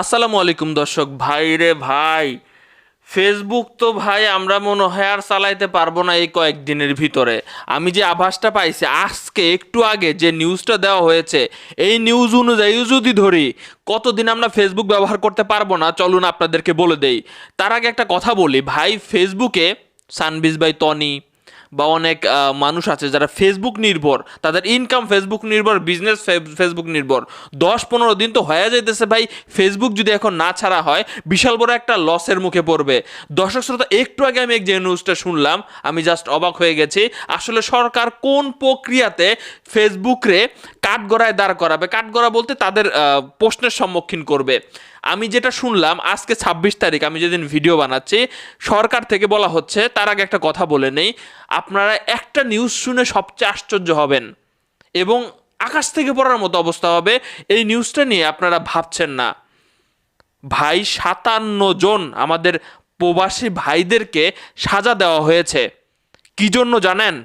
আসসালামু আলাইকুম দর্শক। ভাই রে ভাই ফেসবুক তো ভাই আমরা মনে হয় আর চালাইতে পারব না এই কয়েকদিনের ভিতরে। আমি যে আভাসটা পাইছি, আজকে একটু আগে যে নিউজটা দেওয়া হয়েছে, এই নিউজ অনুযায়ী যদি ধরি, কতদিন আমরা ফেসবুক ব্যবহার করতে পারব না? চলুন আপনাদেরকে বলে দেই। তার আগে একটা কথা বলি, ভাই ফেসবুকে সানবিজ বাই টনি বা অনেক মানুষ আছে যারা ফেসবুক নির্ভর, তাদের ইনকাম ফেসবুক নির্ভর বিজনেস ফেসবুক নির্ভর। দশ পনেরো দিন তো হয়ে যাইতেছে ভাই ফেসবুক যদি এখন না ছাড়া হয়, বিশাল বড় একটা লসের মুখে পড়বে। দর্শক শ্রোতা, একটু আগে আমি এক যে নিউজটা শুনলাম, আমি জাস্ট অবাক হয়ে গেছি, আসলে সরকার কোন প্রক্রিয়াতে ফেসবুকরে কাঠগড়ায় দাঁড় করাবে? কাঠগড়া বলতে তাদের প্রশ্নের সম্মুখীন করবে। আমি যেটা শুনলাম, আজকে ছাব্বিশ তারিখ, আমি যেদিন ভিডিও বানাচ্ছি, সরকার থেকে বলা হচ্ছে, তার আগে একটা কথা বলে নেই আপনারা একটা নিউজ শুনে সবচেয়ে আশ্চর্য হবেন। এবং আকাশ থেকে পড়ার মতো অবস্থা হবে, এই নিউজটা নিয়ে আপনারা ভাবছেন না। ভাই, সাতান্ন জন আমাদের প্রবাসী ভাইদেরকে সাজা দেওয়া হয়েছে। কি জন্য জানেন?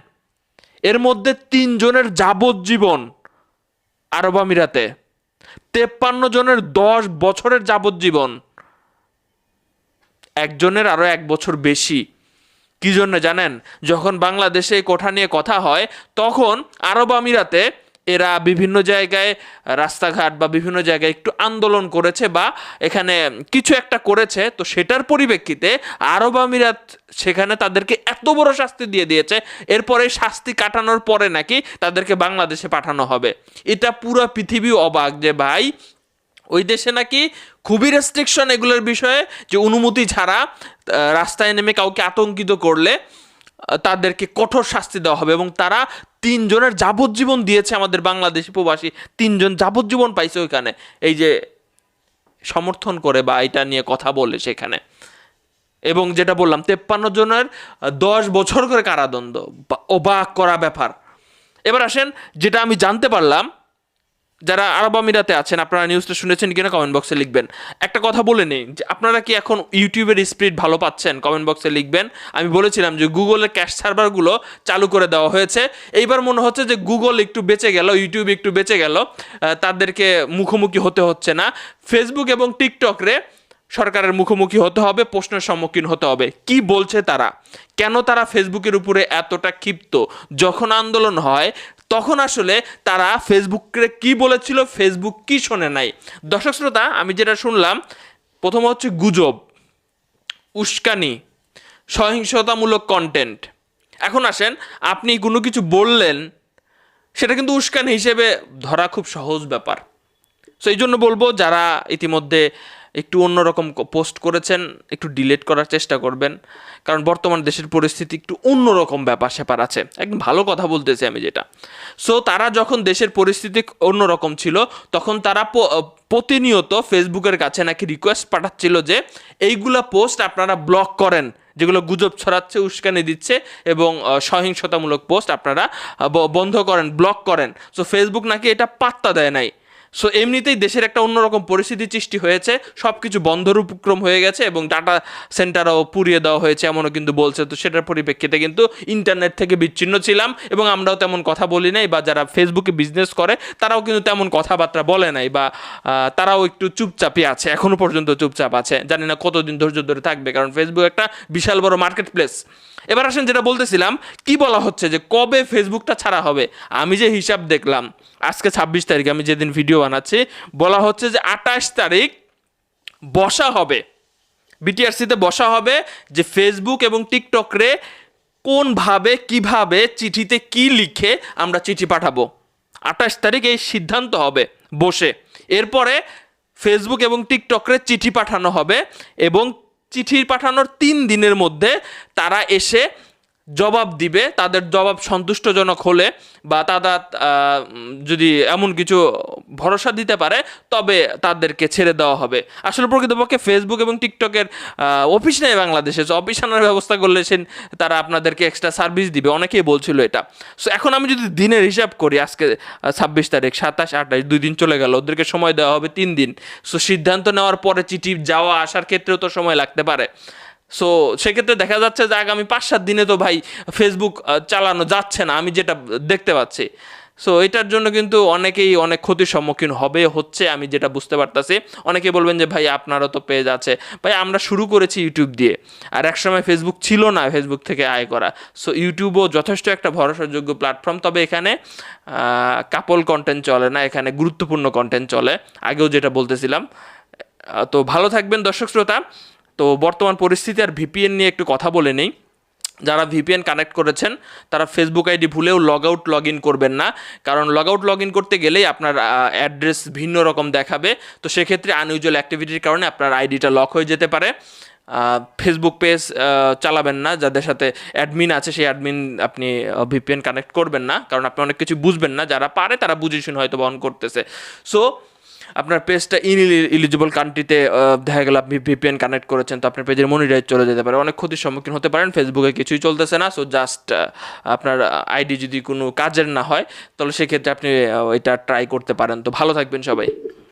এর মধ্যে তিনজনের যাবজ্জীবন আরব আমিরাতে। তেপ্পান্ন জনের দশ বছরের যাবজ্জীবন। একজনের আরও এক বছর বেশি। কি জন্য জানেন? যখন বাংলাদেশে এই কোঠা নিয়ে কথা হয়, তখন আরব আমিরাতে এরা বিভিন্ন জায়গায় রাস্তাঘাট বা বিভিন্ন জায়গায় একটু আন্দোলন করেছে বা এখানে কিছু একটা করেছে। তো সেটার পরিপ্রেক্ষিতে আরব আমিরাত সেখানে তাদেরকে এত বড় শাস্তি দিয়ে দিয়েছে, এরপরে শাস্তি কাটানোর পরে নাকি তাদেরকে বাংলাদেশে পাঠানো হবে। এটা পুরো পৃথিবী অবাক যে ভাই ওই দেশে নাকি খুবই রেস্ট্রিকশন এগুলোর বিষয়ে যে অনুমতি ছাড়া রাস্তায় নেমে কাউকে আতঙ্কিত করলে তাদেরকে কঠোর শাস্তি দেওয়া হবে এবং তারা তিনজনের যাবজ্জীবন দিয়েছে আমাদের বাংলাদেশি প্রবাসী। তিনজন যাবজ্জীবন পাইছে ওইখানে। এই যে সমর্থন করে বা এটা নিয়ে কথা বলে সেখানে। এবং যেটা বললাম, তেপ্পান্ন জনের দশ বছর করে কারাদণ্ড অবাক করা ব্যাপার। এবার আসেন, যেটা আমি জানতে পারলাম যারা আরব আমিরাতে আছেন, আপনারা নিউজটা শুনেছেন কিনা কমেন্ট বক্সে লিখবেন। একটা কথা বলে নেই, যে আপনারা কি এখন ইউটিউবের স্পিড ভালো পাচ্ছেন? কমেন্ট বক্সে লিখবেন। আমি বলেছিলাম যে গুগলের ক্যাশ সার্ভারগুলো চালু করে দেওয়া হয়েছে। এইবার মনে হচ্ছে যে গুগল একটু বেঁচে গেল ইউটিউব একটু বেঁচে গেল তাদেরকে মুখোমুখি হতে হচ্ছে না। ফেসবুক এবং টিকটকরে সরকারের মুখোমুখি হতে হবে, প্রশ্নের সম্মুখীন হতে হবে। কি বলছে তারা? কেন তারা ফেসবুকের উপরে এতটা ক্ষিপ্ত? যখন আন্দোলন হয় তখন আসলে তারা ফেসবুকে কি বলেছিল, ফেসবুক কি শোনে নাই। দর্শক শ্রোতা, আমি যেটা শুনলাম, প্রথম হচ্ছে গুজব, উস্কানি, সহিংসতামূলক কন্টেন্ট এখন আসেন, আপনি কোনো কিছু বললেন, সেটা কিন্তু উস্কানি হিসেবে ধরা খুব সহজ ব্যাপার। সো এই জন্য বলব, যারা ইতিমধ্যে একটু অন্যরকম পোস্ট করেছেন, একটু ডিলেট করার চেষ্টা করবেন। কারণ বর্তমান দেশের পরিস্থিতি একটু অন্যরকম ব্যাপার স্যাপার আছে। একদম ভালো কথা বলতেছি আমি যেটা। সো তারা যখন দেশের পরিস্থিতি অন্যরকম ছিল, তখন তারা প্রতিনিয়ত ফেসবুকের কাছে নাকি রিকোয়েস্ট পাঠাচ্ছিল যে, এইগুলা পোস্ট আপনারা ব্লক করেন, যেগুলো গুজব ছড়াচ্ছে, উস্কানি দিচ্ছে এবং সহিংসতামূলক পোস্ট আপনারা বন্ধ করেন ব্লক করেন। সো ফেসবুক নাকি এটা পাত্তা দেয় নাই। সো এমনিতেই দেশের একটা অন্যরকম পরিস্থিতি সৃষ্টি হয়েছে। সব কিছু বন্ধর উপক্রম হয়ে গেছে এবং ডাটা সেন্টারও পুড়িয়ে দেওয়া হয়েছে এমনও কিন্তু বলছে। তো সেটার পরিপ্রেক্ষিতে কিন্তু ইন্টারনেট থেকে বিচ্ছিন্ন ছিলাম এবং আমরাও তেমন কথা বলি নাই বা যারা ফেসবুকে বিজনেস করে, তারাও কিন্তু তেমন কথাবার্তা বলে নাই বা তারাও একটু চুপচাপই আছে এখনও পর্যন্ত চুপচাপ আছে। জানি না কতদিন ধৈর্য ধরে থাকবে, কারণ ফেসবুক একটা বিশাল বড় মার্কেট প্লেস এবার আসেন যেটা বলতেছিলাম, কি বলা হচ্ছে যে কবে ফেসবুকটা ছাড়া হবে? আমি যে হিসাব দেখলাম, আজকে ছাব্বিশ তারিখ আমি যেদিন ভিডিও বানাচ্ছি বলা হচ্ছে যে আঠাশ তারিখ বসা হবে। বিটিআরসিতে বসা হবে যে ফেসবুক এবং টিকটকরে কোনভাবে, কীভাবে, চিঠিতে কি লিখে আমরা চিঠি পাঠাবো। আঠাশ তারিখ এই সিদ্ধান্ত হবে বসে। এরপরে ফেসবুক এবং টিকটকরে চিঠি পাঠানো হবে এবং চিঠি পাঠানোর তিন দিনের মধ্যে তারা এসে জবাব দিবে, তাদের জবাব সন্তুষ্টজনক হলে বা তারা যদি এমন কিছু ভরসা দিতে পারে, তবে তাদেরকে ছেড়ে দেওয়া হবে। আসলে প্রকৃতপক্ষে ফেসবুক এবং টিকটকের অফিস নেই বাংলাদেশে। অফিস আনার ব্যবস্থা করলে সে, তারা আপনাদেরকে এক্সট্রা সার্ভিস দিবে। অনেকেই বলছিল এটা। সো এখন আমি যদি দিনের হিসাব করি, আজকে ছাব্বিশ তারিখ, সাতাশ, আঠাশ, দুই দিন চলে গেল। ওদেরকে সময় দেওয়া হবে তিন দিন। সো সিদ্ধান্ত নেওয়ার পরে চিঠি যাওয়া আসার ক্ষেত্রেও তো সময় লাগতে পারে। সো সেক্ষেত্রে দেখা যাচ্ছে যে আগামী পাঁচ সাত দিনে তো ভাই ফেসবুক চালানো যাচ্ছে না, আমি যেটা দেখতে পাচ্ছি। সো এটার জন্য কিন্তু অনেকেই অনেক ক্ষতির সম্মুখীন হবে, হচ্ছে আমি যেটা বুঝতে পারতাছি। অনেকে বলবেন যে, ভাই, আপনারও তো পেজ আছে। ভাই, আমরা শুরু করেছি ইউটিউব দিয়ে, আর একসময় ফেসবুক ছিল না ফেসবুক থেকে আয় করা। সো ইউটিউবও যথেষ্ট একটা ভরসাযোগ্য প্ল্যাটফর্ম তবে এখানে কাপল কন্টেন্ট চলে না, এখানে গুরুত্বপূর্ণ কন্টেন্ট চলে। আগেও যেটা বলতেছিলাম। তো ভালো থাকবেন দর্শক শ্রোতা। তো বর্তমান পরিস্থিতি আর ভিপিএন নিয়ে একটু কথা বলে নেই। যারা ভিপিএন কানেক্ট করেছেন, তারা ফেসবুক আইডি ভুলেও লগ আউট লগ ইন করবেন না। কারণ লগ আউট লগ ইন করতে গেলেই আপনার অ্যাড্রেস ভিন্ন রকম দেখাবে। তো সেক্ষেত্রে আনইউজুয়াল অ্যাক্টিভিটির কারণে আপনার আইডিটা লক হয়ে যেতে পারে। ফেসবুক পেজ চালাবেন না। যাদের সাথে অ্যাডমিন আছে, সেই অ্যাডমিন আপনি ভিপিএন কানেক্ট করবেন না। কারণ আপনি অনেক কিছু বুঝবেন না। যারা পারে, তারা বুঝে শুনে হয়তো অন করতেছে। সো আপনার পেজটা ইন ইলিজিবল কান্ট্রিতে দেখা গেল আপনি ভিপিএন কানেক্ট করেছেন, তো আপনার পেজের মনিটাইজ চলে যেতে পারে। অনেক ক্ষতির সম্মুখীন হতে পারেন ফেসবুকে কিছুই চলতেছে না সো জাস্ট আপনার আইডি যদি কোনো কাজের না হয়, তাহলে সেক্ষেত্রে আপনি এটা ট্রাই করতে পারেন। তো ভালো থাকবেন সবাই।